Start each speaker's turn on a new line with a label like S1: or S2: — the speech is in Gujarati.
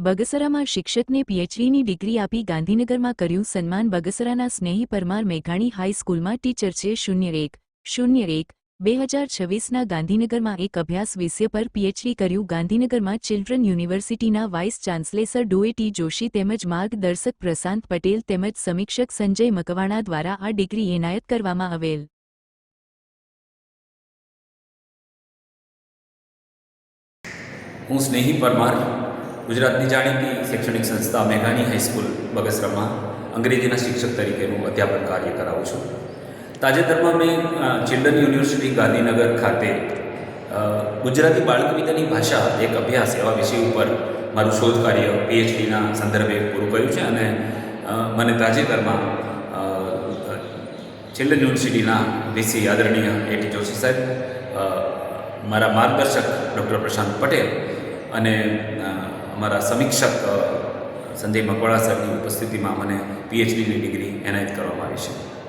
S1: બગસરામાં શિક્ષકને પીએચડીની ડિગ્રી આપી ગાંધીનગરમાં કર્યું સન્માન. બગસરાના સ્નેહી પરમાર મેઘાણી હાઈસ્કૂલમાં ટીચર છે. શૂન્ય એક શૂન્ય એક, બે હજાર છવ્વીસના ગાંધીનગરમાં એક અભ્યાસ વિષય પર પીએચડી કર્યું. ગાંધીનગરમાં ચિલ્ડ્રન યુનિવર્સિટીના વાઇસ ચાન્સલેસર ડોએ ટી જોશી તેમજ માર્ગદર્શક પ્રશાંત પટેલ તેમજ સમીક્ષક સંજય મકવાણા દ્વારા આ ડિગ્રી એનાયત કરવામાં આવેલ.
S2: હું સ્નેહી પરમાર ગુજરાતની જાણીતી શૈક્ષણિક સંસ્થા મેઘાણી હાઈસ્કૂલ બગસરામાં અંગ્રેજીના શિક્ષક તરીકેનું અધ્યાપન કાર્ય કરાવું છું. તાજેતરમાં મેં ચિલ્ડ્રન યુનિવર્સિટી ગાંધીનગર ખાતે ગુજરાતી ગુજરાતી બાળકવિદ્યાની ભાષા એક અભ્યાસ એવા વિષય ઉપર મારું શોધ કાર્ય પીએચડીના સંદર્ભે પૂરું કર્યું છે અને મને તાજેતરમાં ચિલ્ડ્રન યુનિવર્સિટીના વીસી આદરણીય એટી જોશી સાહેબ મારા માર્ગદર્શક ડૉક્ટર પ્રશાંત પટેલ અને અ, અમારા સમીક્ષક સંજય મકવાળા સાહેબની ઉપસ્થિતિમાં મને પીએચડીની ડિગ્રી એનાયત કરવામાં આવી છે.